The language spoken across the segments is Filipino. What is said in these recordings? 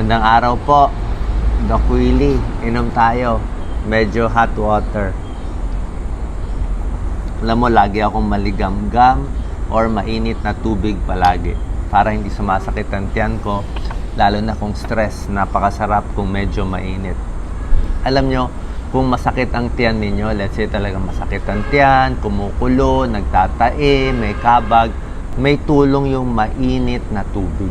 Gandang araw po. Doc Willie, inom tayo. Medyo hot water. Alam mo, lagi akong maligamgam or mainit na tubig palagi para hindi sumasakit ang tiyan ko. Lalo na kung stress, napakasarap kung medyo mainit. Alam nyo, kung masakit ang tiyan ninyo, let's say talagang masakit ang tiyan, kumukulo, nagtatae, may kabag, may tulong yung mainit na tubig.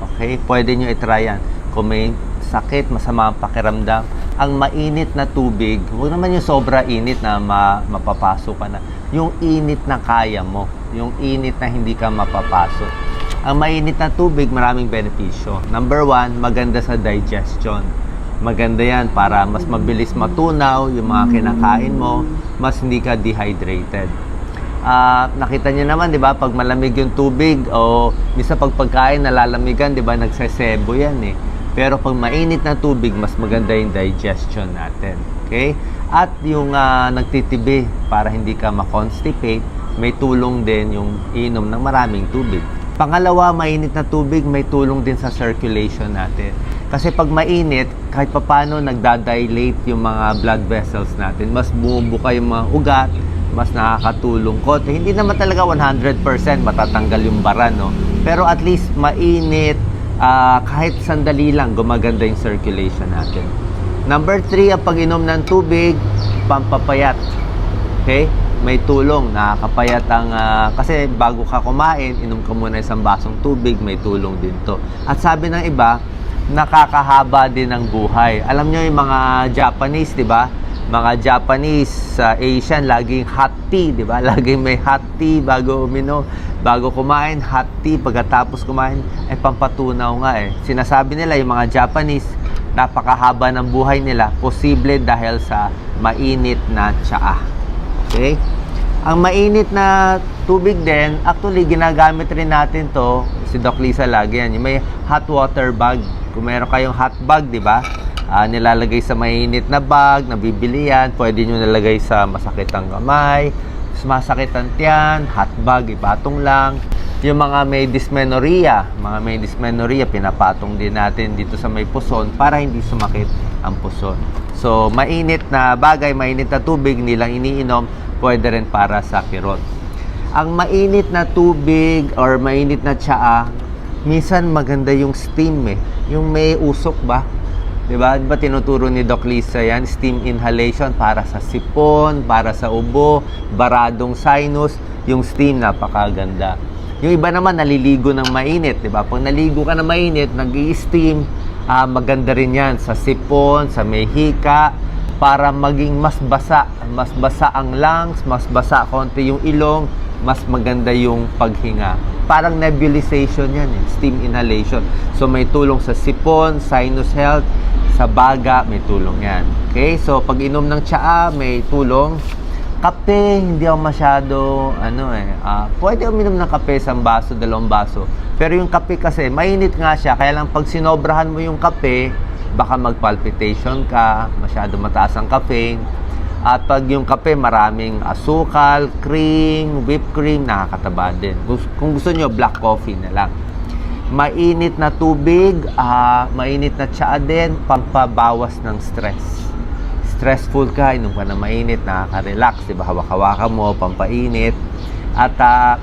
Okay? Pwede nyo itry yan. Kung may sakit, masama ang pakiramdam, ang mainit na tubig, huwag naman yung sobra init na ma- mapapasok ka na. Yung init na kaya mo. Yung init na hindi ka mapapasok. Ang mainit na tubig, maraming benepisyo. Number one, maganda sa digestion. Maganda yan para mas mabilis matunaw yung mga kinakain mo, mas hindi ka dehydrated. Ah, nakita niyo naman, 'di ba, pag malamig yung tubig o misa pag pagkain nalalamigan, 'di ba, nagsesebo 'yan eh. Pero pag mainit na tubig, mas maganda yung digestion natin. Okay? At yung ah, nagtitibi para hindi ka ma-constipate, may tulong din yung inom ng maraming tubig. Pangalawa, mainit na tubig may tulong din sa circulation natin. Kasi pag mainit, kahit papano nagda-dilate yung mga blood vessels natin. Mas bumubuka yung mga ugat, mas nakakatulong ko. Hindi naman talaga 100% matatanggal yung bara, no? Pero at least mainit, ah, kahit sandali lang, gumaganda yung circulation natin. Number 3, ang pag-inom ng tubig, pampapayat. Okay? May tulong, nakakapayat ang... ah, kasi bago ka kumain, inom ka muna isang basong tubig, may tulong din to. At sabi ng iba, nakakahaba din ng buhay. Alam nyo yung mga Japanese, di ba? Mga Japanese sa Asian, laging hot tea, di ba? Laging may hot tea bago uminom. Bago kumain, hot tea. Pagkatapos kumain, ay pampatunaw nga eh. Sinasabi nila yung mga Japanese, napakahaba ng buhay nila. Posible dahil sa mainit na tsaa. Okay? Ang mainit na tubig din, actually ginagamit rin natin to, si Doc Lisa lagi yan, yung may hot water bag. Kung meron kayong hot bag, di ba? Ah, nilalagay sa mainit na bag, nabibili yan, pwede nyo nalagay sa masakit ang kamay, masakit ang tiyan, hot bag, ipatong lang. Yung mga may dysmenorrhea, mga may dysmenorrhea, pinapatong din natin dito sa may puson para hindi sumakit ang puson. So, mainit na bagay, mainit na tubig, nilang iniinom, pwede rin para sa kirot. Ang mainit na tubig or mainit na tsaa, minsan maganda yung steam eh. Yung may usok ba? 'Di ba? Di ba tinuturo ni Doc Lisa yan? Steam inhalation para sa sipon, para sa ubo, baradong sinus, yung steam napakaganda. Yung iba naman naliligo ng mainit, 'di ba? Pag naligo ka ng mainit, nag-i-steam, ah, maganda rin 'yan sa sipon, sa may hika para maging mas basa, mas basa ang lungs, mas basa konti yung ilong, mas maganda yung paghinga. Parang nebulization yan eh, steam inhalation. So may tulong sa sipon, sinus health, sa baga, may tulong yan. Okay, so pag inom ng tsaa, may tulong. Kape, hindi ako masyado, ano eh, ah, pwede uminom ng kape, isang baso, dalawang baso. Pero yung kape kasi, mainit nga siya, kaya lang pag sinobrahan mo yung kape, baka magpalpitation ka, masyado mataas ang caffeine. At pag yung kape maraming asukal, cream, whipped cream, nakakataba din. Kung gusto nyo, black coffee na lang. Mainit na tubig, ah, mainit na tsaa din, pampabawas ng stress. Stressful ka, inom ka na mainit, nakaka-relax, di ba? Hawak-hawakan mo, pampainit. At ah,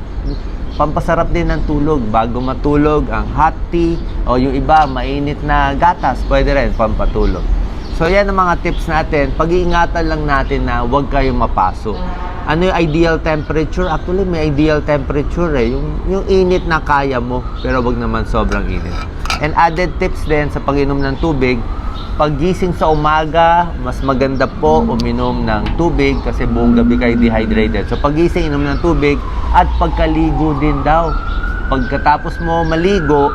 pampasarap din ng tulog. Bago matulog, ang hot tea o yung iba, mainit na gatas, pwede rin pampatulog. So yan ang mga tips natin. Pag-iingatan lang natin na huwag kayong mapaso. Ano yung ideal temperature? Actually, may ideal temperature eh. Yung, yung init na kaya mo, pero wag naman sobrang init. And added tips din sa pag-inom ng tubig, paggising sa umaga, mas maganda po uminom ng tubig kasi buong gabi kayo dehydrated. So paggising, inom ng tubig at pagkaligo din daw. Pagkatapos mo maligo,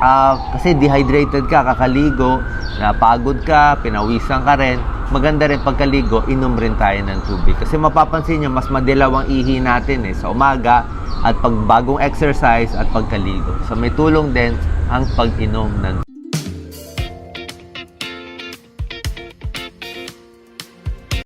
Ah, kasi dehydrated ka, kakaligo, napagod ka, pinawisan ka rin, maganda rin pagkaligo, inom rin tayo ng tubig. Kasi mapapansin nyo, mas madilaw ang ihi natin eh, sa umaga, at pag bagong exercise at pagkaligo. So may tulong din ang pag-inom ng